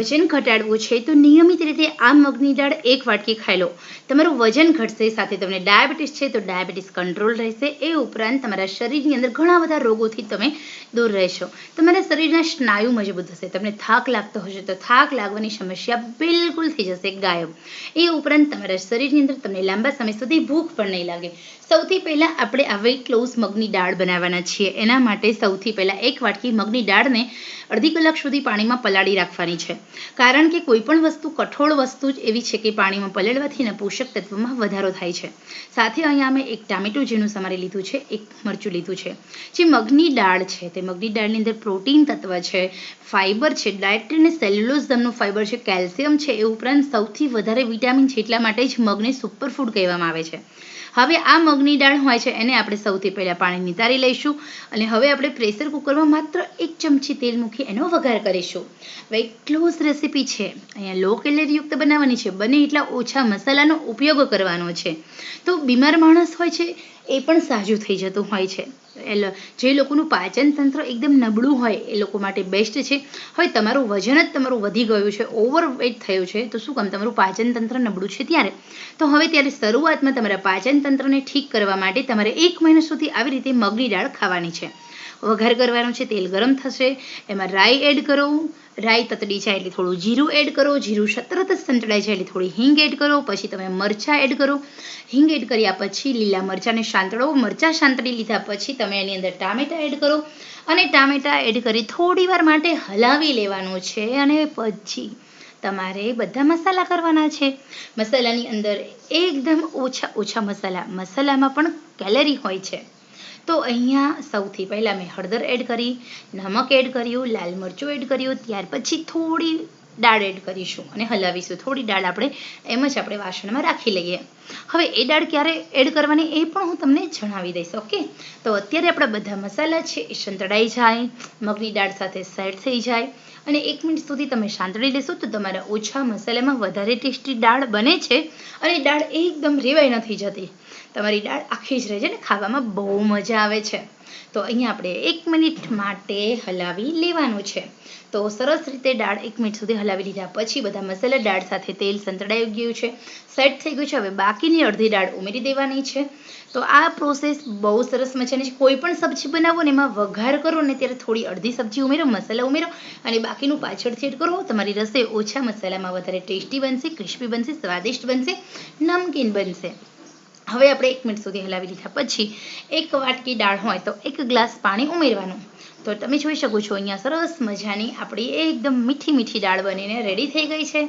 વજન ઘટાડવું છે તો નિયમિત રીતે આ મગની દાળ એક વાટકી ખાઈ લો. તમારું વજન ઘટશે સાથે તમને ડાયાબિટીસ છે તો ડાયાબિટીસ કંટ્રોલ રહેશે. એ ઉપરાંત તમારા શરીરની અંદર ઘણા બધા રોગોથી તમે દૂર રહેશો. તમારા શરીરના સ્નાયુ મજબૂત થશે. તમને થાક લાગતો હશે તો થાક લાગવાની સમસ્યા બિલકુલ થઈ જશે, ગાયબ. એ ઉપરાંત તમારા શરીરની અંદર તમને લાંબા સમય સુધી ભૂખ પણ નહીં લાગે. સૌથી પહેલાં આપણે આ વેઇટ લોસ મગની દાળ બનાવવાના છીએ. એના માટે સૌથી પહેલાં એક વાટકી મગની દાળને અડધી કલાક સુધી પાણીમાં પલાળી રાખવાની છે. કારણ કે કોઈ પણ વસ્તુ કઠોળ વસ્તુ જ એવી છે કે પાણીમાં પલળવાથી ને પોષક તત્વમાં વધારો થાય છે. સાથે અહીંયા અમે એક ટામેટું ઝીણું સમારી લીધું છે, એક મરચું લીધું છે. જે મગની દાળ છે, તે મગની દાળની અંદર પ્રોટીન તત્વ છે ફાઇબર છે, ડાયરેક્ટ અને સેલ્યુલોઝ દમનું ફાઇબર છે, કેલ્શિયમ છે, એ ઉપરાંત સૌથી વધારે વિટામિન છે એટલા માટે જ મગને સુપરફૂડ કહેવામાં આવે છે. હવે આ મગની દાળ હોય છે, એને આપણે સૌથી પહેલાં પાણી નિતારી લઈશું અને હવે આપણે પ્રેશર કુકરમાં માત્ર એક ચમચી તેલ મૂકી એનો વઘાર કરીશું. વેઇટ રેસીપી છે. અહીંયા લો કેલેરીયુક્ત બનાવવાની છે. બને એટલા ઓછા મસાલાનો ઉપયોગ કરવાનો છે. તો બીમાર માણસ હોય છે, એ પણ સાજું થઈ જતું હોય છે. એટલે જે લોકોનું પાચન તંત્ર એકદમ નબળું હોય, એ લોકો માટે બેસ્ટ છે. હવે તમારું વજન જ તમારું વધી ગયું છે ઓવરવેટ થયું છે, તો શું કામ? તમારું પાચન તંત્ર નબળું છે ત્યારે. તો હવે ત્યારે શરૂઆતમાં તમારા પાચન તંત્રને ઠીક કરવા માટે તમારે એક મહિના સુધી આવી રીતે મગની દાળ ખાવાની છે. વઘાર કરવાનું છે, તેલ ગરમ થશે, એમાં રાઈ એડ કરો રાઈ તતડી જાય એટલે થોડું જીરું એડ કરો, જીરું સતરત સંતળાઈ જાય એટલે થોડી હિંગ એડ કરો, પછી તમે મરચાં એડ કરો. હિંગ એડ કર્યા પછી લીલા મરચાંને શાંતળો, મરચાં શાંતળી લીધા પછી તમે એની અંદર ટામેટાં એડ કરો. અને ટામેટાં એડ કરી થોડી વાર માટે હલાવી લેવાનું છે અને પછી તમારે બધા મસાલા કરવાના છે. મસાલાની અંદર એકદમ ઓછા ઓછા મસાલા, મસાલામાં પણ કેલરી હોય છે. તો અહીંયા સૌથી પહેલા મેં હળદર એડ કરી, નમક એડ કર્યું, લાલ મરચું એડ કર્યું, ત્યાર પછી થોડી દાળ એડ કરીશું અને હલાવીશું. થોડી દાળ આપણે એમ જ આપણે વાસણમાં રાખી લઈએ. હવે એ દાળ ક્યારે એડ કરવાની એ પણ હું તમને જણાવી દઈશ, ઓકે? તો અત્યારે આપણા બધા મસાલા છે એ સંતળાઈ જાય, મગની દાળ સાથે સેટ થઈ જાય અને એક મિનિટ સુધી તમે સાંતળી લેશો તો તમારા ઓછા મસાલામાં વધારે ટેસ્ટી દાળ બને છે અને દાળ એકદમ રેવાઈ નથી જતી. તમારી દાળ આખી જ રહે છે ને ખાવામાં બહુ મજા આવે છે. તો અહીંયા આપણે એક મિનિટ માટે હલાવી લેવાનું છે. તો સરસ રીતે દાળ એક મિનિટ સુધી હલાવી લીધા પછી બધા મસાલા દાળ સાથે તેલ સંતળાઈ ગયું છે. સેટ થઈ ગયું છે. હવે બાકીની અડધી દાળ ઉમેરી દેવાની છે. તો આ પ્રોસેસ બહુ સરસ મજાની છે. કોઈ પણ સબ્જી બનાવો ને એમાં વઘાર કરો ને ત્યારે થોડી અડધી સબ્જી ઉમેરો, મસાલા ઉમેરો અને બાકીનું પાછળથી કરો. તમારી રસોઈ ઓછા મસાલામાં વધારે ટેસ્ટી બનશે, ક્રિસ્પી બનશે, સ્વાદિષ્ટ બનશે, નમકીન બનશે. હવે આપણે એક મિનિટ સુધી હલાવી લીધા પછી એક વાટકી દાળ હોય તો એક ગ્લાસ પાણી ઉમેરવાનું. તો તમે જોઈ શકો છો અહીંયા સરસ મજાની આપણી એકદમ મીઠી મીઠી દાળ બનીને રેડી થઈ ગઈ છે.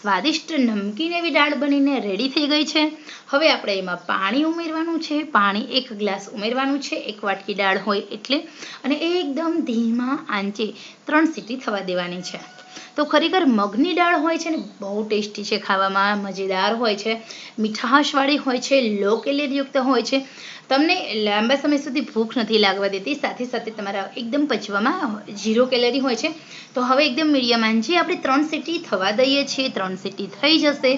સ્વાદિષ્ટ નમકીન એવી દાળ બનીને રેડી થઈ ગઈ છે. હવે આપણે એમાં પાણી ઉમેરવાનું છે. પાણી એક ગ્લાસ ઉમેરવાનું છે. એક વાટકી દાળ હોય એટલે. અને એકદમ ધીમા આંચે ત્રણ સીટી થવા દેવાની છે. તો ખરેખર મગની દાળ હોય છે ને, બહુ ટેસ્ટી છે ખાવામાં, મજેદાર હોય છે. મીઠાશવાળી હોય છે લો કેલેરીયુક્ત હોય છે. તમને લાંબા સમય સુધી ભૂખ નથી લાગવા દેતી, સાથે સાથે તમારા એકદમ પચવામાં ઝીરો કેલેરી હોય છે. તો હવે એકદમ મીડિયમ આંચે આપણે ત્રણ સીટી થવા દઈએ છીએ, ત્રણ સીટી થઈ જશે.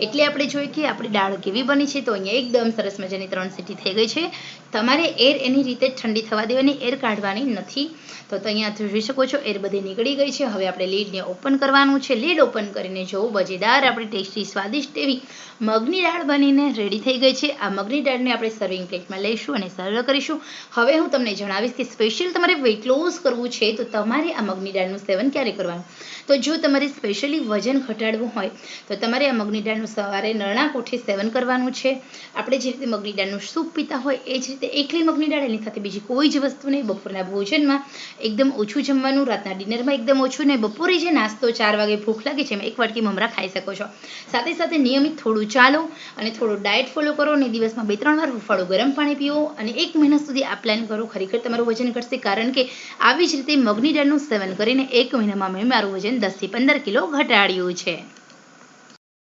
એટલે આપણે જોઈએ કે આપણી દાળ કેવી બની છે, તો અહીંયા એકદમ સરસ મજાની ત્રણ સીટી થઈ ગઈ છે. તમારે એર એની રીતે ઠંડી થવા દેવાની એર કાઢવાની નથી. તો અહીંયા જોઈ શકો છો એર બધી નીકળી ગઈ છે. હવે આપણે લીડને ઓપન કરવાનું છે. લીડ ઓપન કરીને જોવું મજેદાર આપણી ટેસ્ટી, સ્વાદિષ્ટ એવી મગની દાળ બનીને રેડી થઈ ગઈ છે. આ મગની દાળને આપણે સર્વિંગ પ્લેટમાં લઈશું અને સર્વ કરીશું. હવે હું તમને જણાવીશ કે સ્પેશિયલ તમારે વેઇટ લોસ કરવું છે તો તમારે આ મગની દાળનું સેવન ક્યારે કરવાનું? તો જો તમારે સ્પેશિયલી વજન ઘટાડવું હોય, તો તમારે આ મગની દાળનું સવારે નરણા કોઠે સેવન કરવાનું છે. આપણે જે રીતે મગની દાળનું સૂપ પીતા હોય, એ જ રીતે એકલી મગની દાળ એની સાથે બીજી કોઈ જ વસ્તુ નહીં. બપોરના ભોજનમાં એકદમ ઓછું જમવાનું, રાતના ડિનરમાં એકદમ ઓછું નહીં બપોરે જે નાસ્તો ચાર વાગે ભૂખ લાગે છે, એમાં એક વાટકી મમરા ખાઈ શકો છો. સાથે સાથે નિયમિત થોડું ચાલો અને થોડું ડાયટ ફોલો કરો અને દિવસમાં બે ત્રણ વાર હુંફાળું ગરમ પાણી પીવો અને એક મહિના સુધી આ પ્લાન કરો. ખરેખર તમારું વજન ઘટશે, કારણ કે આવી જ રીતે મગની દાળનું સેવન કરીને એક મહિનામાં મેં મારું વજન દસથી પંદર કિલો ઘટાડ્યું છે.